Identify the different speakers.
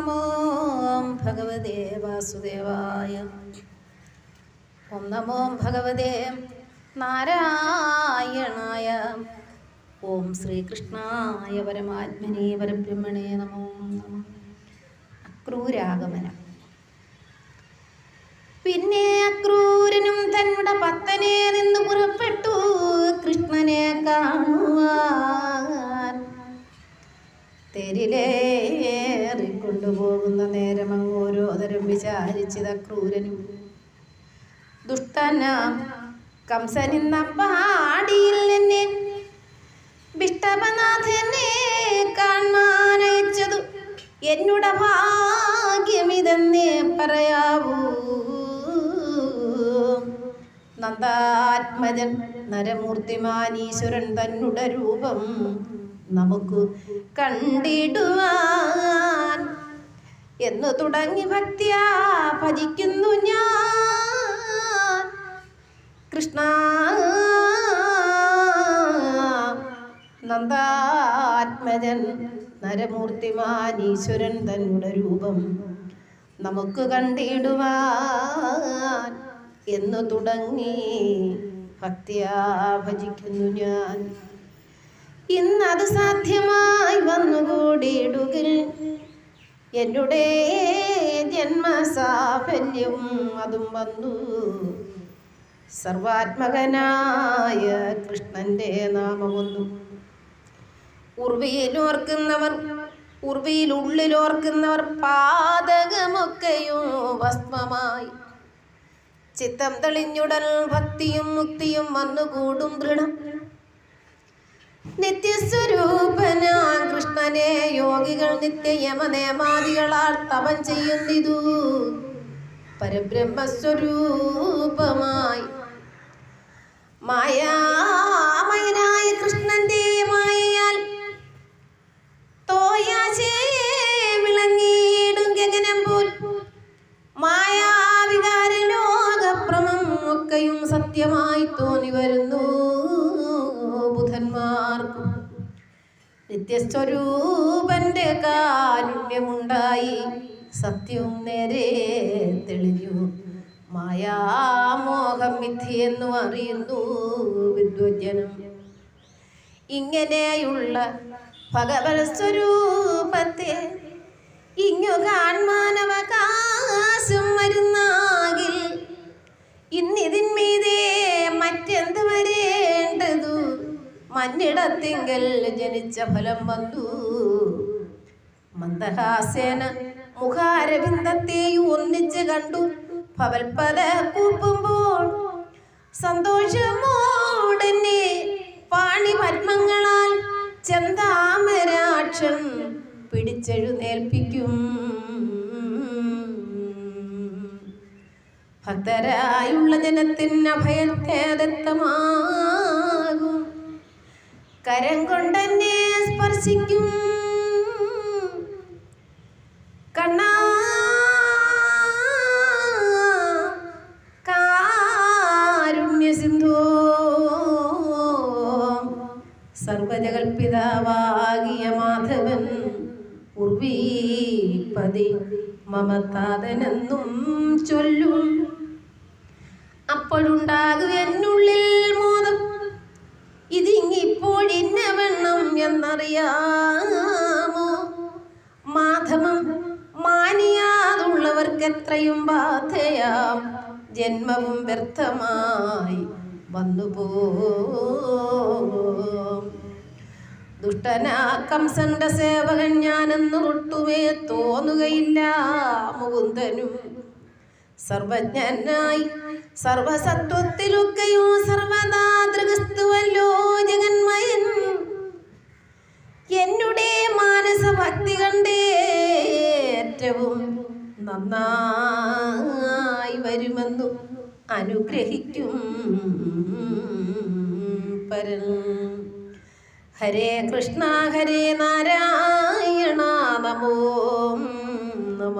Speaker 1: നമോ ഭഗവതേ വാസുദേവായ. ഓം നമോ ഭഗവതേ നാരായണായ. ഓം ശ്രീകൃഷ്ണായ പരമാത്മനേ പരബ്രഹ്മണേ നമോ നമ. അക്രൂരാഗമനം. പിന്നെ അക്രൂരനും തന്നുടെ പത്തനെ നിന്ന് പുറപ്പെട്ടു. കൃഷ്ണനെ കാണുവാൻ. തെരിലേറിക്കൊണ്ടുപോകുന്ന നേരം അങ്ങ് ഓരോതരം വിചാരിച്ചത് അക്രൂരനും ദുഷ്ടനാം കംസനിന്ന പാടിയിൽ നിന്നെ വിഷ്ടപനാഥനെ കാണാനയച്ചതു. എന്നുടെ ഭാഗ്യമിതെന്നേ പറയാവൂ. നന്ദാത്മജൻ നരമൂർത്തിമാനീശ്വരൻ തന്നുടെ രൂപം നമുക്ക് കണ്ടിടുവാൻ എന്ന് തുടങ്ങി ഭക്തിയാ ഭജിക്കുന്നു ഞാൻ. കൃഷ്ണ നന്ദാത്മജൻ നരമൂർത്തിമാനീശ്വരൻ തന്നെ രൂപം നമുക്ക് കണ്ടിടുവാൻ എന്നു തുടങ്ങി ഭക്തിയാ ഭജിക്കുന്നു ഞാൻ. ഇന്നത് സാധ്യമായി വന്നുകൂടിയിടുകിൽ എന്നുടെ ജന്മസാഫല്യം അതും വന്നു. സർവാത്മകനായ കൃഷ്ണന്റെ നാമമൊന്നു ഉർവിയിലോർക്കുന്നവർ പാതകമൊക്കെയോ പാതകമൊക്കെയും ഭസ്മമായി. ചിത്തം തെളിഞ്ഞുടൽ ഭക്തിയും മുക്തിയും വന്നുകൂടും ദൃഢം. നിത്യസ്വരൂപനാ കൃഷ്ണനെ യോഗികൾ നിത്യയമനേമാദികളാൽ തപം ചെയ്യുന്നിതു. പരബ്രഹ്മസ്വരൂപമായി മായാമയനായ കൃഷ്ണന്റെ മായയാൽ തോയാശേ വിളങ്ങിയിടും ഗഗനം പോൽ. മായാവികാര ഒക്കെയും സത്യമായി തോന്നി വരുന്നു നിത്യസ്വരൂപന്റെ കാരുണ്യമുണ്ടായി. സത്യവും നേരെ തെളിഞ്ഞു. മായാമോഹം വിധിയെന്നു അറിയുന്നു വിദ്വജനം ഇങ്ങനെയുള്ള ഭഗവത് സ്വരൂപത്തെ ഇങ്ങു കാൺമാനവകാശം മഞ്ഞിടത്തിങ്കൽ ജനിച്ച ഫലം വന്നു. മന്ദഹാസേന മുഖാരവിന്ദത്തെ ഒന്നിച്ച് കണ്ടു. ഭവൽപദ കൂപ്പുമ്പോൾ സന്തോഷമോടന്നെ പാണി പത്മങ്ങളാൽ ചന്താമരാക്ഷം പിടിച്ചെഴുന്നേൽപ്പിക്കും. ഭക്തരായുള്ള ജനത്തിന് അഭയത്തെ ദത്തമാകും കരം കൊണ്ടെന്നെ സ്പർശിക്കും. കണ്ണാ കാരുണ്യ സിന്ധോ സർവജകൽപിതാവാകിയ മാധവൻ ഉർവീപതി മമതാതനെന്നും ചൊല്ലും. അപ്പോഴുണ്ടാകും മാനിയാതുള്ളവർക്ക് എത്രയും ബാധയാം. ജന്മവും വ്യർത്ഥമായി വന്നുപോ ദുഷ്ടനാ കംസന്റെ സേവകൻ ഞാനെന്ന് ഒട്ടുമേ തോന്നുകയില്ല. മുകുന്ദനും സർവജ്ഞനായി സർവസത്വത്തിലൊക്കെയോ സർവദാ ദൃഗസ്തുവല്ലോ ജഗന്മയൻ. എന്നുടെ മാനസഭക്തി കണ്ടേറ്റവും നന്നായി വരുമെന്നു അനുഗ്രഹിക്കും പരൻ. ഹരേ കൃഷ്ണ ഹരേ നാരായണ നമോ നമ.